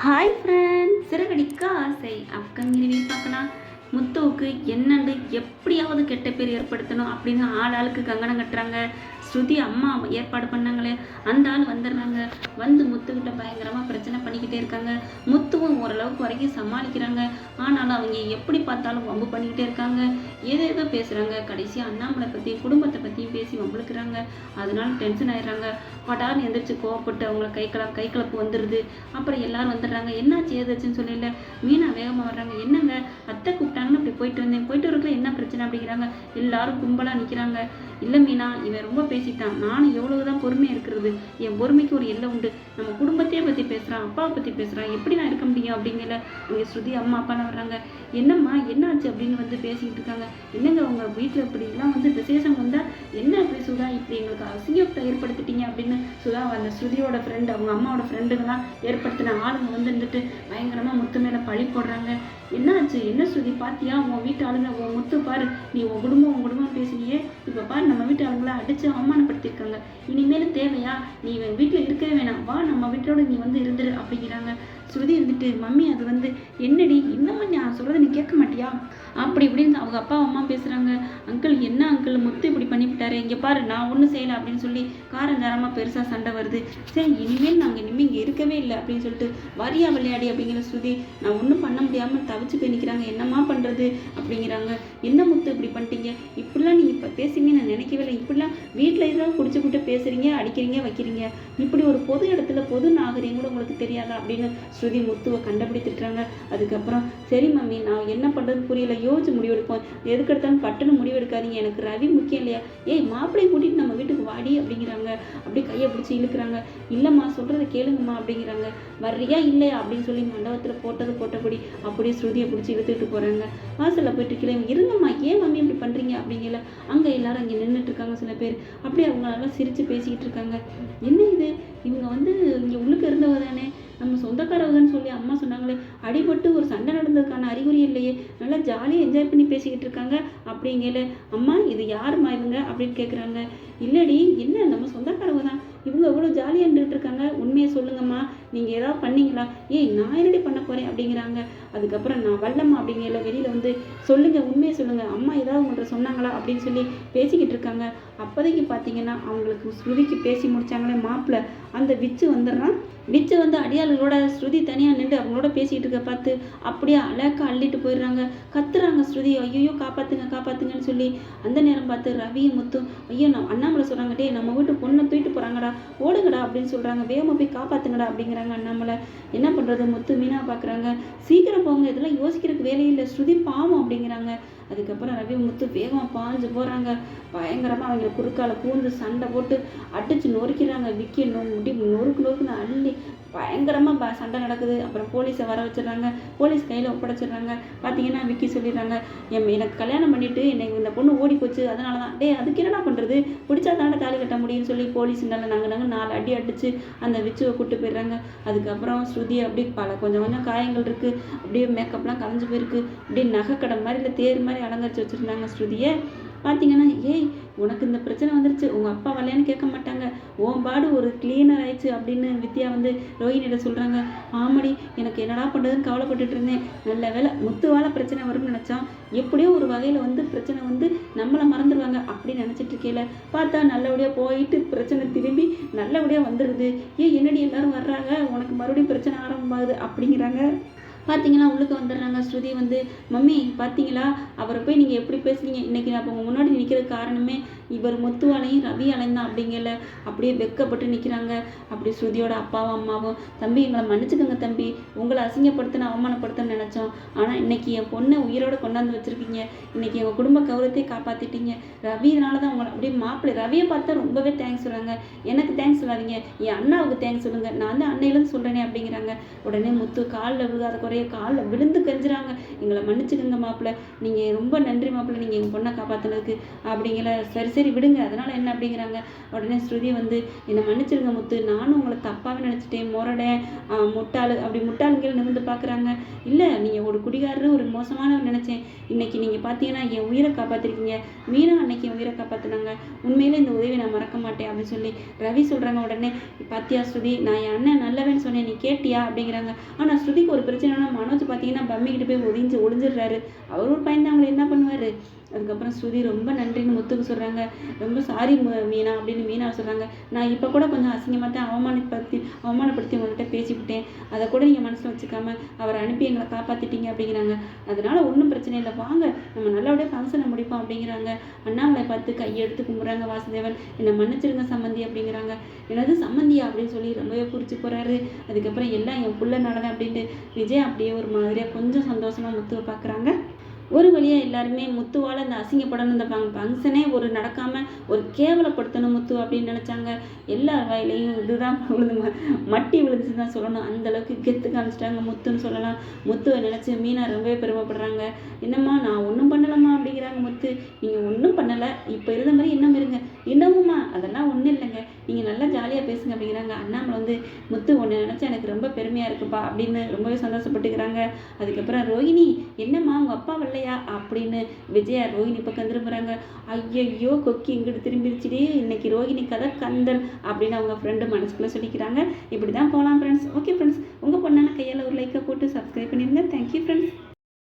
Hi friends Siragadikka ஆசை. அக்கங்கிரி பார்க்கலாம் முத்துவுக்கு என்னண்டு எப்படியாவது கெட்ட பேர் ஏற்படுத்தணும் அப்படின்னு ஆள் ஆளுக்கு கங்கணம் கட்டுறாங்க. ஸ்ருதி அம்மா ஏற்பாடு பண்ணாங்களே. அந்த ஆள் வந்துடுறாங்க. வந்து முத்துக்கிட்ட பயங்கரமாக பிரச்சனை பண்ணிக்கிட்டே இருக்காங்க. முத்துவும் ஓரளவுக்கு வரைக்கும் சமாளிக்கிறாங்க. ஆனாலும் அவங்க எப்படி பார்த்தாலும் வம்பு பண்ணிக்கிட்டே இருக்காங்க. ஏதோ எதோ பேசுகிறாங்க கடைசியாக அண்ணாமலை பற்றி குடும்பத்தை பற்றியும் பேசி வம்புழுக்கிறாங்க. அதனால டென்ஷன் ஆயிடுறாங்க. படார்னு எந்திரிச்சு கோவப்பட்டு அவங்கள கை கல கை கலப்பு வந்துடுது அப்புறம் எல்லாரும் வந்துடுறாங்க. என்னாச்சு ஏதாச்சுன்னு சொல்லல. மீனா வேகமாக வர்றாங்க. என்னங்க? அத்தை கூப்பிட்டாங்கன்னு அப்படி போயிட்டு வந்தேன். போயிட்டு வரக்குள்ள என்ன பிரச்சனை அப்படிங்கிறாங்க. எல்லாரும் கும்பலாக நிற்கிறாங்க இல்லை மீனா இவன் ரொம்ப பேசிட்டான். நானும் எவ்வளவு தான் பொறுமையாக இருக்கிறது? என் பொறுமைக்கு ஒரு எல்லை உண்டு. நம்ம குடும்பத்தையே பற்றி பேசுகிறான் அப்பாவை பற்றி பேசுகிறான் எப்படி நான் இருக்க முடியும் அப்படிங்கிற இங்கே ஸ்ருதி அம்மா அப்பாலாம் வர்றாங்க. என்னம்மா என்னாச்சு அப்படின்னு வந்து பேசிக்கிட்டு இருக்காங்க. என்னங்க உங்கள் வீட்டில் இப்படிலாம் வந்து விசேஷம் வந்தால் என்ன இப்படி சுதா இப்படி எங்களுக்கு அசிங்கத்தை ஏற்படுத்திட்டீங்க அப்படின்னு சுதா அந்த ஸ்ருதியோட ஃப்ரெண்டு அவங்க அம்மாவோட ஃப்ரெண்டுங்களாம் ஏற்படுத்தின ஆளுங்க வந்து இருந்துட்டு பயங்கரமாக முத்து மேலே பழி போடுறாங்க. என்னாச்சு? என்ன ஸ்ருதி? பார்த்தியா உன் வீட்டு ஆளுங்க உன் முத்து பாரு. நீ உன் குடும்பம் உன் குடும்பம் பேசினியே. இப்போ பாரு நம்ம வீட்டு ஆளுங்களை அடிச்சு அவமானப்படுத்தியிருக்காங்க. இனிமேல் தேவையா? நீ இவன் வீட்டில் இருக்கவே வேணாம். வா நம்ம வீட்டோட நீ வந்து இருந்துரு அப்படிங்கிறாங்க. ஸ்ருதி வந்துட்டு மம்மி அது வந்து என்னடி? இன்னமும் நான் சொல்கிறத நீ கேட்க மாட்டியா? அப்படி இப்படின்னு அவங்க அப்பா அம்மா பேசுகிறாங்க அங்கிள் என்ன அங்கிள்? முத்து இப்படி பண்ணிவிட்டாரு. இங்கே பாரு நான் ஒன்றும் செய்யலை அப்படின்னு சொல்லி காரஞ்சாரமாக பெருசாக சண்டை வருது. சரி இனிமேல் நாங்கள் இனிமேல் இங்கே இருக்கவே இல்லை அப்படின்னு சொல்லிட்டு வரியா விளையாடி அப்படிங்கிற ஸ்ருதி நான் ஒன்றும் பண்ண முடியாமல் தவிச்சு போய் நிற்கிறாங்க என்னம்மா பண்ணுறது அப்படிங்கிறாங்க. என்ன முத்து இப்படி பண்ணிட்டீங்க? இப்படிலாம் நீ இப்போ பேசுங்க நான் நினைக்கவே இல்லை. இப்படிலாம் வீட்டில் ஏதாவது குடிச்சு கூட்டு பேசுகிறீங்க அடிக்கிறீங்க வைக்கிறீங்க. இப்படி ஒரு பொது இடத்துல பொது நாகரிகம் கூட உங்களுக்கு தெரியாதா? அப்படின்னு ஸ்ருதி முத்துவை கண்டுபிடித்திருக்காங்க அதுக்கப்புறம் சரி மம்மி நான் என்ன பண்ணுறதுன்னு புரியல. யோசிச்சு முடிவெடுப்போம். எதுக்கு எடுத்தாலும் பட்டுன்னு முடிவெடுக்காதீங்க. எனக்கு ரவி முக்கியம் இல்லையா? ஏய் மாப்பிள்ளையை கூட்டிட்டு நம்ம வீட்டுக்கு வாடி அப்படிங்கிறாங்க. அப்படியே கையை பிடிச்சி இழுக்கிறாங்க. இல்லைம்மா சொல்கிறத கேளுங்கம்மா அப்படிங்கிறாங்க. வர்றியா இல்லையா? அப்படின்னு சொல்லி மண்டபத்தில் போட்டது போட்டபடி அப்படியே ஸ்ருதியை பிடிச்சி இழுத்துட்டு போகிறாங்க வாசலில் போயிட்டு கிளம்பி இருங்கம்மா ஏன் மம்மி இப்படி பண்ணுறீங்க அப்படிங்கல. அங்கே எல்லாரும் அங்கே நின்றுட்டு இருக்காங்க சில பேர். அப்படியே அவங்களெல்லாம் சிரித்து பேசிக்கிட்டு இருக்காங்க. என்ன இது? இவங்க வந்து இங்கே உள்ளுக்கு இருந்தவ தானே நம்ம சொந்தக்காரவங்கன்னு சொல்லி அம்மா சொன்னாங்களே அடிபட்டு ஒரு சண்டை நடந்ததுக்கான அறிகுறி இல்லையே நல்லா ஜாலியாக என்ஜாய் பண்ணி பேசிக்கிட்டு இருக்காங்க அப்படிங்கல அம்மா இது யாருமா இவங்க அப்படின்னு கேட்குறாங்க இல்லடி என்ன நம்ம சொந்தக்காரவங்க தான். இவங்க எவ்வளோ ஜாலியாக இருந்துகிட்டு இருக்காங்க உண்மையை சொல்லுங்கம்மா. நீங்கள் ஏதாவது பண்ணீங்களா? ஏய் நான் என்னடி பண்ண போகிறேன் அப்படிங்கிறாங்க. அதுக்கப்புறம் நான் வல்லம்மா அப்படிங்கல வெளியில் வந்து சொல்லுங்கள் உண்மையை சொல்லுங்கள் அம்மா ஏதாவது உங்கள்கிட்ட சொன்னாங்களா? அப்படின்னு சொல்லி பேசிக்கிட்டு இருக்காங்க. அப்போதைக்கு பார்த்தீங்கன்னா அவங்களுக்கு ஸ்ருதிக்கு பேசி முடிச்சாங்களே மாப்பிள்ளை. அந்த விச்சு வந்துடுறான். விச்சு வந்து அடியாளர்களோட ஸ்ருதி தனியாக நின்று அவங்களோட பேசிக்கிட்டு இருக்க பார்த்து அப்படியே அழகாக அள்ளிட்டு போயிடுறாங்க. கத்துறாங்க ஸ்ருதி. ஐயோ காப்பாற்றுங்க காப்பாற்றுங்கன்னு சொல்லி அந்த நேரம் பார்த்து ரவியும் முத்தும் ஐயோ நான் அண்ணாமலை சொல்கிறாங்க டே நம்ம வீட்டு பொண்ணை தூக்கிட்டு போகிறாங்கடா ஓடுங்கடா அப்படின்னு சொல்கிறாங்க வேகமாக போய் காப்பாத்துங்கடா அப்படிங்கிறாங்க அண்ணாமலை. என்ன பண்ணுறது முத்து மீனா பார்க்குறாங்க சீக்கிரம் போங்க. இதெல்லாம் யோசிக்கிறதுக்கு வேலையில்லை ஸ்ருதி பாவம் அப்படிங்கிறாங்க. அதுக்கப்புறம் ரவி முத்து வேகமாக பாஞ்சு போகிறாங்க பயங்கரமாக அவங்க குறுக்கால பூந்து சண்டை போட்டு அடித்து நொறுக்கிறாங்க விக்கி நொ முடி நொறுக்கு நொறுக்குன்னு அள்ளி பயங்கரமாக ப சண்டை நடக்குது. அப்புறம் போலீஸை வர வச்சிடுறாங்க. போலீஸ் கையில் ஒப்படைச்சிடுறாங்க. பார்த்தீங்கன்னா விக்கி சொல்லிடுறாங்க என் எனக்கு கல்யாணம் பண்ணிவிட்டு என்னை இந்த பொண்ணு ஓடி போச்சு. அதனால தான் டே அதுக்கு என்னடா பண்ணுறது பிடிச்சா தானே தாலி கட்ட முடியும்னு சொல்லி போலீஸ் மேலே நாங்கள் நாங்கள் நாலு அடி அடித்து அந்த விச்சுவை கூட்டு போயிடுறாங்க. அதுக்கப்புறம் ஸ்ருதி அப்படி பல கொஞ்சம் கொஞ்சம் காயங்கள் இருக்குது அப்படியே மேக்கப்லாம் கலைஞ்சு போயிருக்கு. அப்படியே நகைக்கடை மாதிரி இல்லை தேர் மாதிரி அலங்கரிச்சு வச்சுருந்தாங்க ஸ்ருதியை. பார்த்தீங்கன்னா ஏய் உனக்கு இந்த பிரச்சனை வந்துருச்சு உங்கள் அப்பா வரலையான்னு கேட்க மாட்டாங்க. உன் பாடு ஒரு கிளீனர் ஆயிடுச்சு அப்படின்னு வித்யா வந்து ரோஹினிட சொல்கிறாங்க ஆமடி எனக்கு என்னடா பண்ணுறதுன்னு கவலைப்பட்டுட்டு இருந்தேன். நல்ல வேலை முத்துவால பிரச்சனை வரும்னு நினச்சோம் எப்படியோ ஒரு வகையில் வந்து பிரச்சனை வந்து நம்மளை மறந்துடுவாங்க அப்படின்னு நினச்சிட்டு இருக்கையில பார்த்தா நல்லபடியாக போயிட்டு பிரச்சனை திரும்பி நல்லபடியாக வந்துடுது ஏன் என்னடி எல்லாரும் வர்றாங்க? உனக்கு மறுபடியும் பிரச்சனை ஆரம்பமாகுது அப்படிங்கிறாங்க. பார்த்தீங்களா உள்ளுக்கு வந்துடுறாங்க. ஸ்ருதி வந்து மம்மி பார்த்தீங்களா அவரை போய் நீங்கள் எப்படி பேசுறீங்க? இன்றைக்கி நான் இப்போ உங்கள் முன்னாடி நிற்கிற காரணமே இவர் முத்துவாலையும் ரவி அலைந்தான் தான் அப்படிங்கல. அப்படியே வெக்கப்பட்டு நிற்கிறாங்க அப்படி ஸ்ருதியோட அப்பாவும் அம்மாவும் தம்பி எங்களை மன்னிச்சுக்கோங்க தம்பி. உங்களை அசிங்கப்படுத்தின அவமானப்படுத்தணும்னு நினச்சோம். ஆனால் இன்னைக்கு என் பொண்ணை உயிரோட கொண்டாந்து வச்சுருக்கீங்க. இன்னைக்கு எங்கள் குடும்ப கௌரவத்தையே காப்பாற்றிட்டீங்க ரவினால தான் உங்களை அப்படியே மாப்பிள்ளை. ரவியை பார்த்தா ரொம்பவே தேங்க்ஸ் சொல்கிறாங்க எனக்கு தேங்க்ஸ் சொல்லாதீங்க. என் அண்ணாவுக்கு தேங்க்ஸ் சொல்லுங்கள் நான் தான் அன்னையிலேருந்து சொல்கிறேனே அப்படிங்கிறாங்க. உடனே முத்து காலில் விழுகாத குறைய காலில் விழுந்து கெஞ்சுறாங்க. எங்களை மன்னிச்சுடுங்க மாப்பிள்ளை. நீங்கள் ரொம்ப நன்றி மாப்பிள்ளை. நீங்கள் எங்கள் பொண்ணை காப்பாற்றினதுக்கு அப்படிங்கிற சரி சரி விடுங்க. அதனால் என்ன அப்படிங்கிறாங்க. உடனே ஸ்ருதி வந்து என்னை மன்னிச்சிருங்க முத்து. நானும் உங்களை தப்பாகவே நினச்சிட்டேன். முரடை முட்டாள் அப்படி முட்டாளுங்கள் நிமிர்ந்து பார்க்குறாங்க இல்லை நீங்கள் ஒரு குடிகாரர் ஒரு மோசமானவர் நினச்சேன். இன்னைக்கு நீங்கள் பார்த்தீங்கன்னா என் உயிரை காப்பாற்றிருக்கீங்க மீனா அன்னைக்கு என் உயிரை காப்பாற்றினாங்க உண்மையிலே இந்த உதவி நான் மறக்க மாட்டேன் அப்படின்னு சொல்லி ரவி சொல்கிறாங்க உடனே பாத்தியா ஸ்ருதி நான் என் அண்ணன் நல்லவன்னு சொன்னேன். நீ கேட்டியா? அப்படிங்கிறாங்க. ஆனால் ஸ்ருதிக்கு ஒரு பிரச்சனை ஆனால் மனோஜ் பார்த்தீங்கன்னா பம்மிக்கிட்டு போய் ஒளிஞ்சு ஒளிஞ்சிடுறாரு. அவர் ஒரு அவங்களை என்ன பண்ணுவார்? அதுக்கப்புறம் ஸ்ருதி ரொம்ப நன்றின்னு முத்துக்கு சொல்கிறாங்க ரொம்ப சாரி மீனா அப்படின்னு மீனா சொல்கிறாங்க நான் இப்போ கூட கொஞ்சம் அசிங்கமாக தான் அவமானப்படுத்தி அவமானப்படுத்தி உங்கள்கிட்ட பேசிவிட்டேன். அதை கூட நீங்கள் மனசில் வச்சுக்காம அவரை அனுப்பி எங்களை காப்பாற்றிட்டீங்க அப்படிங்கிறாங்க. அதனால ஒன்றும் பிரச்சனை இல்லை. வாங்க நம்ம நல்லபடியாக ஃபங்க்ஷனை முடிப்போம் அப்படிங்கிறாங்க. அண்ணாமலை பார்த்து கையெடுத்து கும்பிட்றாங்க வாசுதேவன். என்னை மன்னிச்சிருங்க சம்மந்தி அப்படிங்கிறாங்க. என்னது சம்மந்தியா அப்படின்னு சொல்லி ரொம்பவே குறிச்சு போகிறாரு அதுக்கப்புறம் எல்லாம் என் புள்ள நடன அப்படின்ட்டு விஜய் அப்படியே ஒரு மாதிரியாக கொஞ்சம் சந்தோஷமாக முத்துவை பார்க்குறாங்க. ஒரு வழியாக எல்லாருமே முத்துவால் இந்த அசிங்கப்படணும் இந்த ஃபங் ஃபங்க்ஷனே ஒரு நடக்காமல் ஒரு கேவலப்படுத்தணும் முத்து அப்படின்னு நினச்சாங்க. எல்லார் வாயிலையும் இதுதான் விழுது மட்டி விழுந்துச்சு தான் சொல்லணும். அந்த அளவுக்கு கெத்து காமிச்சிட்டாங்க முத்துன்னு சொல்லலாம். முத்துவை நினச்சி மீனா ரொம்பவே பெருமைப்படுறாங்க. என்னம்மா நான் ஒன்றும் பண்ணலம்மா அப்படிங்கிறாங்க முத்து. நீங்கள் ஒன்றும் பண்ணலை. இப்போ இருந்த மாதிரி இன்னும் இருங்க. இன்னமும்மா அதெல்லாம் ஒன்றும் இல்லைங்க. நீங்கள் நல்லா ஜாலியாக பேசுங்க அப்படிங்கிறாங்க. அண்ணாமலை வந்து முத்து ஒன்று நினச்சா எனக்கு ரொம்ப பெருமையாக இருக்குப்பா அப்படின்னு ரொம்பவே சந்தோஷப்பட்டுக்கிறாங்க. அதுக்கப்புறம் ரோஹிணி என்னம்மா உங்கள் அப்பா வரலையா? அப்படின்னு விஜயா ரோஹிணி பக்கம் திரும்புகிறாங்க ஐயையோ கொக்கி இங்கிட்டு திரும்பிடுச்சுடே இன்னைக்கு ரோஹிணி கதை கந்தல் அப்படின்னு அவங்க ஃப்ரெண்டு மனசுக்குள்ளே சொல்லிக்கிறாங்க. இப்படி தான் போகலாம் ஃப்ரெண்ட்ஸ் ஓகே ஃப்ரெண்ட்ஸ் உங்கள் பொண்ணான கையால் ஒரு லைக்கை போட்டு சப்ஸ்கிரைப் பண்ணிடுங்க தேங்க்யூ ஃப்ரெண்ட்ஸ்